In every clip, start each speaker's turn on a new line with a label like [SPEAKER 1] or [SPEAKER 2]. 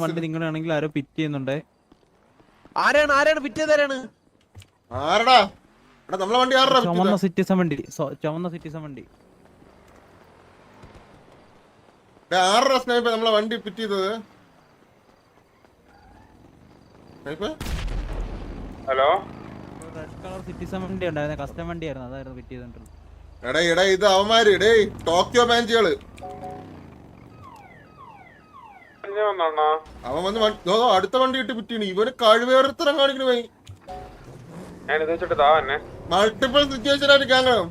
[SPEAKER 1] വണ്ടി നിങ്ങളാണെങ്കിൽ ആരോ പിറ്റ് ചെയ്യുന്നുണ്ടേ?
[SPEAKER 2] ആരാണ് ആരാണ് പിറ്റേതാരാണ്
[SPEAKER 3] ആരടാ? എടാ നമ്മളെ വണ്ടി ആരടാ
[SPEAKER 1] ചുമന്ന സിറ്റിസൺ വണ്ടി. സോ- ചുമന്ന സിറ്റിസൺ വണ്ടി.
[SPEAKER 3] നമ്മളെ വണ്ടി പിറ്റ് ചെയ്തത്?
[SPEAKER 4] ഹലോ?
[SPEAKER 1] കളർ സിറ്റിസൺ വണ്ടി ഉണ്ടായിരുന്നു. കസ്റ്റം വണ്ടിയായിരുന്നു. അതായിരുന്നു പിറ്റ് ചെയ്തോണ്ടിരുന്നത്.
[SPEAKER 3] എടാ എടാ ഇത് അവന്മാര് ഡേ ടോക്കിയോ മാഞ്ചികൾ
[SPEAKER 4] ഇനി
[SPEAKER 3] അവൻ വന്ന് വണ്ടി- ദോ, ദോ, അടുത്ത വണ്ടി ഇട്ട് പിറ്റീണ് ഇവന് കഴിവേറത്തരം കാണിക്കണ പോയി.
[SPEAKER 4] ഞാൻ ഇത് വെച്ചിട്ട് താ എന്നെ
[SPEAKER 3] മൾട്ടിപ്പിൾ സിറ്റുവേഷൻ ആയിട്ട് കാണണം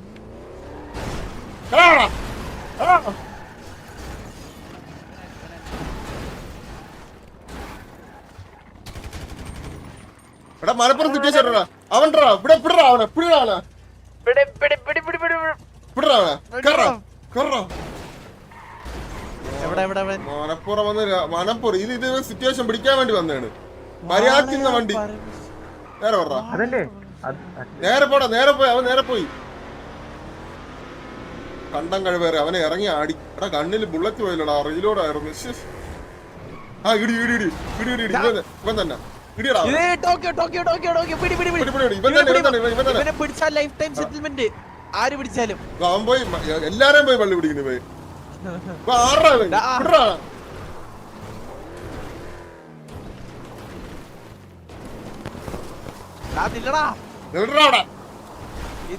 [SPEAKER 3] എടാ. മലപ്പുറം സിറ്റുവേഷൻ ഇവിടെ പിടാ അവനെ പിടാ അവനെ
[SPEAKER 2] പിടി, പിടി, പിടി, പിടി, പിടി, പിടി.
[SPEAKER 3] പിടാ അവനെ കറ കറ
[SPEAKER 2] എവിടെ എവിടെ
[SPEAKER 3] മനപ്പുറം വന്ന് മലപ്പുറം ഇത് ഇത് സിറ്റുവേഷൻ പിടിക്കാൻ വേണ്ടി വന്നതാണ് മര്യാദക്കുന്ന വണ്ടി നേരെ പറ നേരെ പോടാ നേരെ പോയി അവൻ നേരെ പോയി കണ്ടം കഴിവേറെ അവനെ ഇറങ്ങി ആടി എടാ കണ്ണിൽ ബുള്ളറ്റ് പോയില്ലടാ റീലോഡായിരുന്നു. ആ ഇടി ഇടി ഇടി ഇടി ഇടി ഇടി ഇവൻ തന്നെ,
[SPEAKER 2] ടോക്കിയോ ടോക്കിയോ ടോക്കിയോ ടോക്കിയോ. പിടി പിടി പിടി. ഇവനെ പിടിച്ചാൽ ലൈഫ് ടൈം സെറ്റിൽമെന്റ് ആര് പിടിച്ചാലും.
[SPEAKER 3] അവൻ പോയി എല്ലാരെയും പോയി പള്ളി പിടിക്കുന്നു പോയി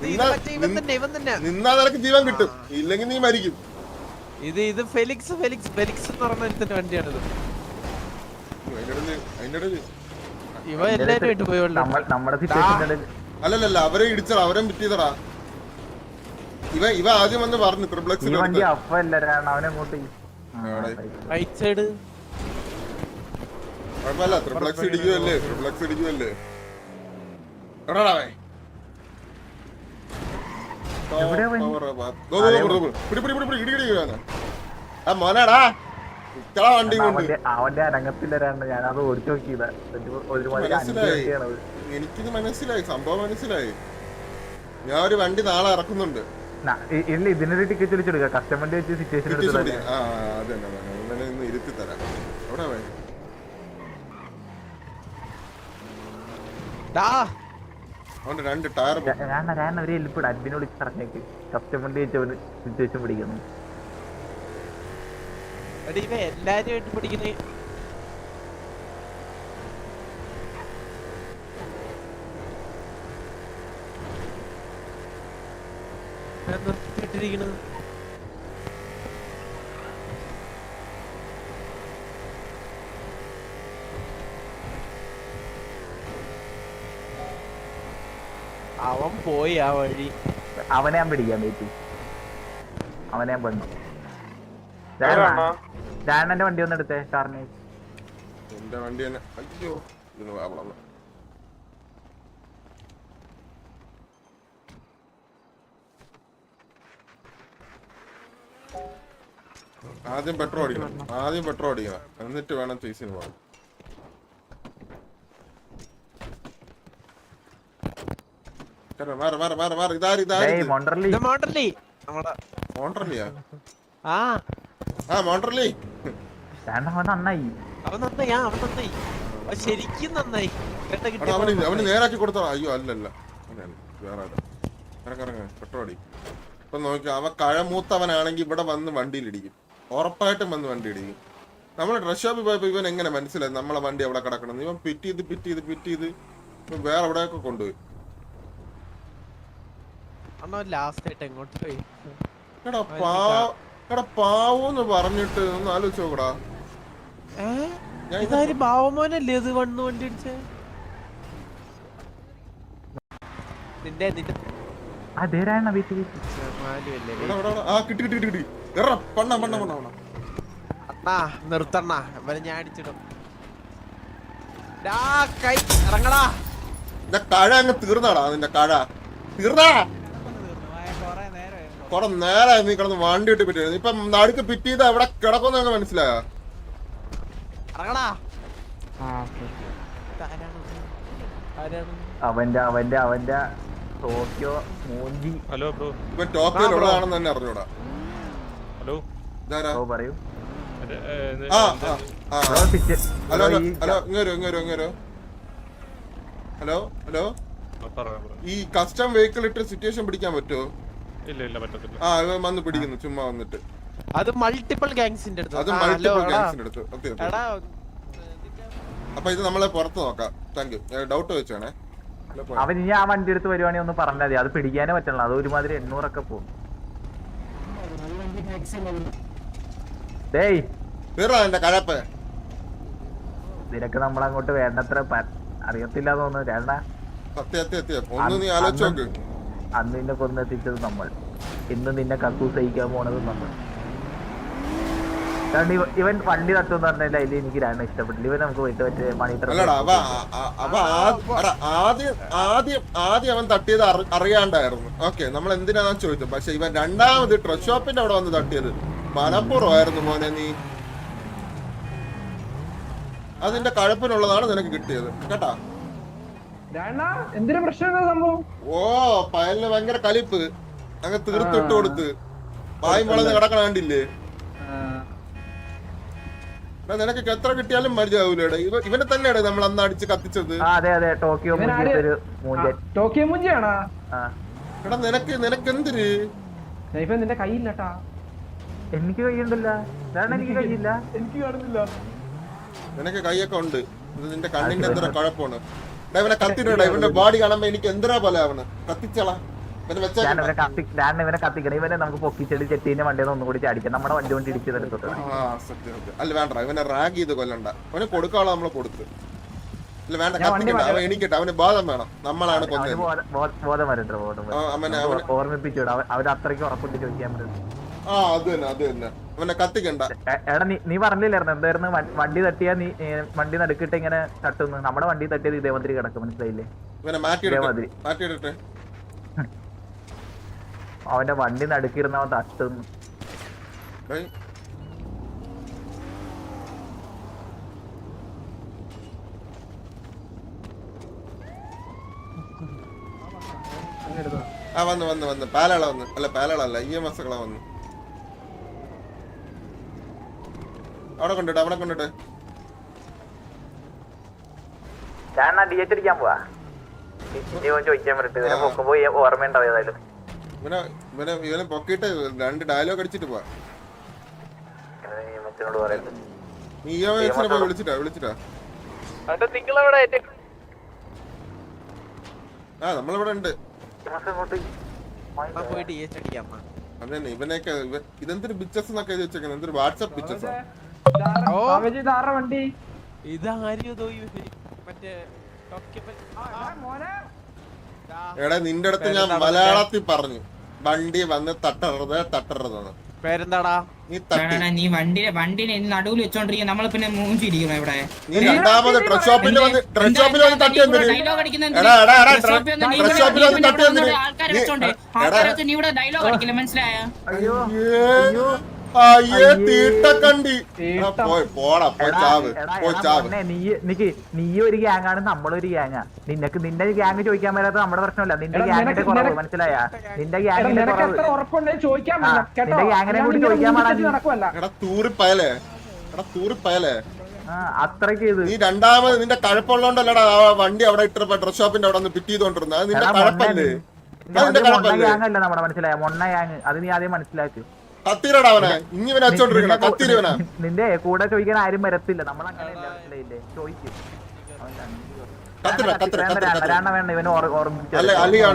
[SPEAKER 3] നിന്ന- നിനക്ക് ജീവൻ കിട്ടും. ഇല്ലെങ്കിൽ നീ മരിക്കും.
[SPEAKER 2] ഇത് ഇത് ഫെലിക്സ് ഫെലിക്സ് ഫെലിക്സ് എന്ന് പറഞ്ഞ വണ്ടിയാണിത്.
[SPEAKER 3] അതിന്റെ ഇടയിൽ.
[SPEAKER 2] ഇവ എല്ലാരും ആയിട്ട് പോയോളൂ
[SPEAKER 5] നമ്മൾ നമ്മുടെ സിറ്റുവേഷന്റെ
[SPEAKER 3] അല്ലല്ലല്ല അവരെ ഇടിച്ചടാ അവരെ പിറ്റിയതടാ ഇവ ഇവ ആദ്യം വന്ന് പറഞ്ഞു
[SPEAKER 5] ഈ
[SPEAKER 3] ട്രിപ്ലക്സിൽ
[SPEAKER 5] വണ്ടി അപ്പല്ല അവനെ അങ്ങോട്ട്?
[SPEAKER 2] റൈറ്റ് സൈഡ്
[SPEAKER 3] കുഴപ്പമില്ല ട്രിപ്ലക്സ് ഇടിക്കുമല്ലേ ട്രിപ്ലക്സ് ഇടിക്കുമല്ലേ ദോ. പിടി, പിടി, പിടി, പിടി, ഇടി, ഇടി ആ മോനാടാ ഇത്ര വണ്ടി കൊണ്ട്.
[SPEAKER 5] അവന്റെ അവന്റെ ഞാൻ ഞാനത് ഓടിച്ചു നോക്കിയത്.
[SPEAKER 3] മനസ്സിലായി. എനിക്കിത് മനസ്സിലായി. സംഭവം മനസ്സിലായി. ഞാൻ ഒരു വണ്ടി നാളെ ഇറക്കുന്നുണ്ട്.
[SPEAKER 5] ഇല്ല ഇതിനൊരു ടിക്കറ്റ് വിളിച്ചെടുക്ക. കസ്റ്റമറിന്റെ വെച്ച് സിറ്റുവേഷൻ
[SPEAKER 3] അത് ഇരുത്തി തരാം. എവിടെ? അവന്റെ രണ്ട് ടയർ
[SPEAKER 5] ഞാൻ ഒരു ഹെൽപ്പ് അഡ്മിനെ വിളിച്ച് പറഞ്ഞേക്ക്. കസ്റ്റമറിന്റെ വെച്ച് സിറ്റുവേഷൻ പിടിക്കുന്നു.
[SPEAKER 2] ഇവ അവൻ പോയി ആ വഴി.
[SPEAKER 5] അവനെ ഞാൻ പിടിക്കാൻ പറ്റി അവനെ പെണ്ണു. ഡാനന്റെ വണ്ടി ഒന്ന് എടുത്തേ കാറിന്
[SPEAKER 3] എന്റെ വണ്ടി തന്നെ. അയ്യോ. ഇതിന് വാ. ആദ്യം പെട്രോൾ അടിക്കണം. ആദ്യം പെട്രോൾ അടിക്കണം. എന്നിട്ട് വേണം ചേസിന് പോകാൻ. മാറ് മാറ് മാറ് മാറ്. ഇതാര് ഇതാര് മോണ്ടർലിയാ?
[SPEAKER 2] ആ.
[SPEAKER 3] ആ മോണ്ടർലി.
[SPEAKER 5] ഡാന അവൻ നന്നായി.
[SPEAKER 2] അവൻ നന്നായി ആ അവൻ നന്നായി. അവൻ ശരിക്കും നന്നായി. കേട്ട
[SPEAKER 3] എടാ, അവന് അവന് നേരാക്കി കൊടുത്തോ അയ്യോ അല്ലല്ല അവനല്ല, വേറെ ആരാ. ഇറങ്ങ് ഇറങ്ങ് പെട്രോൾ അടി ഇപ്പൊ നോക്കി അവ കഴമൂത്തവനാണെങ്കിൽ ഇവിടെ വന്ന് വണ്ടിയിൽ ഇടിക്കും ഉറപ്പായിട്ടും വന്ന് വണ്ടി ഇടിക്കും നമ്മൾ ഡ്രസ് ഷോപ്പിൽ പോയപ്പോ ഇവൻ എങ്ങനെ മനസ്സിലായി? നമ്മളെ വണ്ടി അവിടെ കിടക്കണം ഇവൻ പിറ്റ് ചെയ്ത് പിറ്റ് ചെയ്ത് പിറ്റ് ചെയ്ത് ഇവൻ വേറെ എവിടെയൊക്കെ കൊണ്ടുപോയി?
[SPEAKER 2] അണ്ണോ ലാസ്റ്റ് ആയിട്ട് എങ്ങോട്ട് പോയി?
[SPEAKER 3] എടാ പാവ എടാ പാവോന്ന് പറഞ്ഞിട്ട് ഒന്ന് ആലോചിച്ച് നോക്കടാ. ഞാൻ ഇത്
[SPEAKER 2] ഇതാര് ബാവമോനല്ലേ ഇത് വണ്ണ് വണ്ടി അടിച്ചേ നിന്റെ നിന്റെ
[SPEAKER 5] വീട്ടിൽ.
[SPEAKER 3] ആ കിട്ടി കിട്ടി കിട്ടി കിട്ടി. എറ പണ്ണ പണ്ണ പണ്ണ പണ്ണ.
[SPEAKER 2] അണ്ണാ നിർത്തണ്ണ. ഇവനെ ഞാൻ അടിച്ചിടും. കൈ ഇറങ്ങടാ.
[SPEAKER 3] നിന്റെ കഴ അങ്ങ് തീർന്നാടാ നിന്റെ കഴ. തീർന്നാ?
[SPEAKER 1] കൊറേ നേരെ
[SPEAKER 3] നീ കിടന്ന് വണ്ടി ഇട്ട് പിറ്റി ഇപ്പൊ നടുക്ക് പിറ്റ് ചെയ്ത് എവിടെ കിടക്കുന്ന മനസ്സിലായോ?
[SPEAKER 2] ആരാണ്
[SPEAKER 5] അവന്റെ അവന്റെ അവന്റെ ടോക്കിയോ മൂഞ്ചി.
[SPEAKER 6] Hello bro.
[SPEAKER 3] ഇവൻ ടോക്കിയോയിലുള്ളതാണെന്ന് തന്നെ അറിഞ്ഞൂടാ.
[SPEAKER 6] ഹലോ.
[SPEAKER 5] ഓ പറയൂ.
[SPEAKER 3] ആ ആ
[SPEAKER 5] ബ്രോ
[SPEAKER 3] ഹലോ ഹലോ
[SPEAKER 5] ഇങ്ങോ
[SPEAKER 3] ഇങ്ങോ ഇങ്ങോരോ ഇങ്ങോരോ ഇങ്ങോരോ. Hello hello. ഈ കസ്റ്റം വെഹിക്കിൾ ഇട്ട് സിറ്റുവേഷൻ പിടിക്കാൻ പറ്റുമോ?
[SPEAKER 6] ഇല്ല ഇല്ല പറ്റത്തില്ല.
[SPEAKER 3] ആ വന്ന് പിടിക്കുന്നു ചുമ്മാ വന്നിട്ട്.
[SPEAKER 2] അത് മൾട്ടിപ്പിൾ ഗാങ്സിന്റെ അടുത്ത്.
[SPEAKER 3] അത് മൾട്ടിപ്പിൾ ഗാങ്സിന്റെ അടുത്ത്. Okay okay.
[SPEAKER 2] എടാ
[SPEAKER 3] അപ്പൊ ഇത് നമ്മളെ പുറത്ത് നോക്കാം. താങ്ക് യു ഡൗട്ട് വെച്ചാണേ.
[SPEAKER 5] അവൻ ഇനി ആ വണ്ടി എടുത്ത് വരുവാണെങ്കിൽ ഒന്ന് പറഞ്ഞാൽ മതി. അത് പിടിക്കാനേ പറ്റണല്ലോ അത് ഒരുമാതിരി എണ്ണൂറൊക്കെ പോകും. ഡേയ്
[SPEAKER 3] കഴപ്പ്.
[SPEAKER 5] നിനക്ക് നമ്മളങ്ങോട്ട് വേണ്ടത്ര അറിയത്തില്ല തോന്നുന്നു. രണ്ട
[SPEAKER 3] സത്യ സത്യ സത്യ. ഒന്ന് നീ ആലോചിച്ച് നോക്ക്.
[SPEAKER 5] അന്ന് നിന്നെ കൊന്നെത്തിച്ചത് നമ്മൾ. ഇന്ന് നിന്നെ കക്കൂ സഹിക്കാൻ പോണത് നമ്മൾ. കാരണം ഇവൻ വണ്ടി തട്ടുമെന്ന് പറഞ്ഞാൽ അതിൽ എനിക്ക് രണ്ടും ഇഷ്ടപ്പെട്ടില്ല. ഇവൻ നമുക്ക് പോയിട്ട് മറ്റേ
[SPEAKER 3] ആദ്യ- എടാ, ആദ്യം ആദ്യം ആദ്യം അവൻ തട്ടിയത് അറി- അറിയാണ്ടായിരുന്നു. ഓക്കെ നമ്മൾ എന്തിനാന്ന് ചോദിച്ചു പക്ഷെ ഇവൻ രണ്ടാമത് ഡ്രസ് ഷോപ്പിന്റെ അവിടെ വന്ന് തട്ടിയത്. മനപ്പുറമായിരുന്നു മോനെ നീ. അതിന്റെ കഴപ്പിനുള്ളതാണ് നിനക്ക് കിട്ടിയത്. കേട്ടാ?
[SPEAKER 7] എന്തിനു പ്രശ്നം സംഭവം?
[SPEAKER 3] ഓ പയലിന് ഭയങ്കര കലിപ്പ്. അങ്ങ് തീർത്തിട്ട് കൊടുത്ത്. വായും വളർന്ന് കിടക്കണ കണ്ടില്ലേ? നിനക്ക് എത്ര കിട്ടിയാലും ഇവ ഇവനെ തന്നെയാണ് നമ്മൾ അന്ന് അടിച്ച് കത്തിച്ചത്?
[SPEAKER 5] ആ അതെ അതെ ടോക്കിയോ
[SPEAKER 7] ടോക്കിയോ മുഞ്ചിയാണാ?
[SPEAKER 3] എടാ നിനക്ക് നിനക്ക് എന്തിര്
[SPEAKER 7] നൈഫ് നിന്റെ കയ്യില്ലട്ടാ
[SPEAKER 5] എനിക്ക് കഴിയണ്ടല്ല എനിക്ക് കൈയില്ല
[SPEAKER 7] എനിക്ക് കാണുന്നില്ല.
[SPEAKER 3] നിനക്ക് കൈയൊക്കെ ഉണ്ട്. ഇത് നിന്റെ കണ്ണിന്റെ എന്തൊരു കുഴപ്പമാണ്. ഇവനെ കത്തിനോടാ ഇവന്റെ ബോഡി കാണുമ്പോ എനിക്ക് എന്തിനാ പോലെ അവന് കത്തിച്ചളാ ഇവനെ
[SPEAKER 5] ഇവനെ കത്തിക്കണം. നമുക്ക് പൊക്കിച്ചെടി ചെട്ടീന്റെ വണ്ടിയിൽ നിന്ന് ചാടിക്കാം. നമ്മുടെ വണ്ടി കൊണ്ട് ഇടിച്ചു തരത്തോട്ട്
[SPEAKER 3] അല്ല വേണ്ട ഇവനെ റാഗ് ചെയ്ത് കൊല്ലണ്ട. അവന് കൊടുക്കാനുള്ള നമ്മൾ കൊടുത്ത്. ഇല്ല വേണ്ട
[SPEAKER 7] ഞാൻ വണ്ടി
[SPEAKER 3] കത്തിക്കണ്ട. അവൻ എണീക്കട്ടെ അവന് ബോധം വേണം. നമ്മളാണ്
[SPEAKER 5] ബോധം- ബോധം ഓർമ്മിപ്പിച്ചു അവരത്രയ്ക്ക് അവൻ അത്രയ്ക്ക് ഉറപ്പിട്ട് ചോദിക്കാൻ പറ്റും.
[SPEAKER 3] ആ അത് തന്നെ അത് തന്നെ. അവനെ കത്തിക്കണ്ട.
[SPEAKER 5] എടാ നീ നീ പറഞ്ഞില്ലായിരുന്നു? എന്തായിരുന്നു? വണ്ടി തട്ടിയാ നീ വണ്ടി നടുക്കിട്ട് ഇങ്ങനെ തട്ടുന്നു. നമ്മുടെ വണ്ടി തട്ടിയത് ഇതേമാതിരി കിടക്കും മനസ്സിലായില്ലേ?
[SPEAKER 3] ഇവനെ
[SPEAKER 5] ഇതേമാതിരി.
[SPEAKER 3] മാറ്റിയിടട്ടെ
[SPEAKER 5] അവന്റെ വണ്ടി നടുക്കിരുന്ന അവൻ തട്ടുന്നു.
[SPEAKER 3] ആ വന്ന് വന്ന് വന്ന്. പാലാള വന്ന്. അല്ല പാലാളല്ല എം എസ് വന്നു. അവിടെ കൊണ്ടിട്ട് അവിടെ കൊണ്ടിട്ട്
[SPEAKER 5] ഞാൻ ഡി അടിക്കാൻ പോവാ. ഇനി ഇവൻ ചോദിക്കാൻ പറ്റട്ടെ ഇതിനെ പൊക്കുമ്പോ ഈ ഓർമ്മയുണ്ടാവും ഏതായാലും?
[SPEAKER 3] ഇവനെ ഇവനെ ഇവനെ പൊക്കിയിട്ട് രണ്ട് ഡയലോഗ് അടിച്ചിട്ട് പോവാ. നീ പോയി വിളിച്ചിട്ടാ വിളിച്ചിട്ടാ? ആ നമ്മളിവിടെ ഉണ്ട്. അതന്നെ ഇവനെയൊക്കെ ഇവ- ഇതെന്തൊരു ബിച്ചസ് എന്നൊക്കെ വെച്ചേക്കുന്നത് എന്തൊരു വാട്സപ്പ് ബിച്ചസ്
[SPEAKER 7] വണ്ടി?
[SPEAKER 2] മറ്റേ
[SPEAKER 3] എടാ നിന്റെ അടുത്ത് ഞാൻ മലയാളത്തിൽ പറഞ്ഞു. വണ്ടി വന്ന് തട്ടരുത് തട്ടരുതെന്ന്
[SPEAKER 2] പേരെന്താടാ?
[SPEAKER 3] നീ തട്ടി.
[SPEAKER 8] എടാ, നീ വണ്ടി വണ്ടിനെ നടുവിൽ വെച്ചോണ്ടിരിക്കും നമ്മൾ പിന്നെ മൂഞ്ചിരിക്കണം ഇവിടെ.
[SPEAKER 3] നീ രണ്ടാമത് ഡ്രസ് ഷോപ്പിൽ വന്ന് ഡ്രസ് ഷോപ്പിൽ വന്ന് തട്ടി
[SPEAKER 8] ആൾക്കാരെ വെച്ചോണ്ട്. ആൾക്കാരെ നീ ഇവിടെ ഡയലോഗ് അടിക്കില്ല? മനസ്സിലായ?
[SPEAKER 5] അയ്യോ
[SPEAKER 3] തീട്ട കണ്ടി. പോടാ പോയി
[SPEAKER 5] എടാ,
[SPEAKER 3] ചാവ്
[SPEAKER 5] എടാ,
[SPEAKER 3] പോയി
[SPEAKER 5] എടാ
[SPEAKER 3] ചാവ്.
[SPEAKER 5] മോനെ, നീ നിക്ക് നീ ഒരു ഗ്യാങ് ആണ് നമ്മളൊരു ഗ്യാങ്ങാ നിനക്ക് നിന്റെ ഗ്യാങ് ചോദിക്കാൻ മേലാത്ത നമ്മുടെ പ്രശ്നമല്ല. നിന്റെ ഗ്യാങ്ങിന്റെ കുറവ് മനസ്സിലായ? നിന്റെ ഗ്യാങ്ങിന്റെ നിന്റെ ഗ്യാങ്ങിനെ കൂടി ചോദിക്കാൻ
[SPEAKER 3] എടാ തൂറിപ്പയലേ. എടാ തൂറിപ്പയലേ.
[SPEAKER 5] ആ അത്രയ്ക്ക് ഇത്.
[SPEAKER 3] നീ രണ്ടാമത് നിന്റെ കഴപ്പുള്ളോണ്ടല്ലടാ വണ്ടി അവിടെ ഇട്ട ഡ്രസ് ഷോപ്പിന്റെ അവിടെ ഒന്ന് പിറ്റ് ചെയ്തോണ്ടിരുന്നത് നിന്റെ കഴപ്പല്ലേ?
[SPEAKER 5] നമ്മുടെ മനസ്സിലായ. മൊണ്ണ ഗ്യാങ് അത് നീ ആദ്യം മനസ്സിലാക്ക്.
[SPEAKER 3] കത്തിരടാ അവനെ.
[SPEAKER 5] നിന്റെ കൂ-
[SPEAKER 3] കത്തിരവനാ.
[SPEAKER 5] നിന്റെ കൂടെ ചോദിക്കാൻ ആരും വരത്തില്ല. നമ്മൾ അങ്ങനെയല്ല ചോദിക്കും.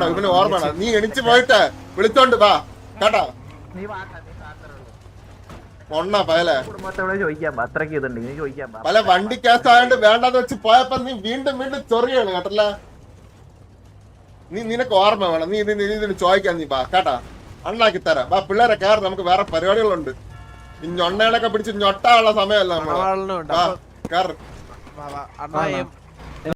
[SPEAKER 5] ഇവന്
[SPEAKER 3] ഓർമ്മ നീ എണിച്ച് പോയിട്ട് വിളിച്ചോണ്ട് വാ. കേട്ടാ. ഒണ്ണ പയലെ. പല വണ്ടി കേസായോണ്ട് വേണ്ടാന്ന് വെച്ച് പോയപ്പോ നീ വീണ്ടും വീണ്ടും ചൊറിയാണ് കേട്ടല്ല? നീ നിനക്ക് ഓർമ്മ വേണം. നീ നീ ഇതിന് ചോദിക്കാൻ നീ പാ കേട്ടാ? അണ്ണാക്കി തരാം. വാ പിള്ളേരെ കയറി നമുക്ക് വേറെ പരിപാടികളുണ്ട്. ഈ ഞൊണ്ണേനൊക്കെ പിടിച്ച് ഞൊട്ടാനുള്ള സമയമല്ല
[SPEAKER 2] നമ്മൾ?
[SPEAKER 3] കയറി.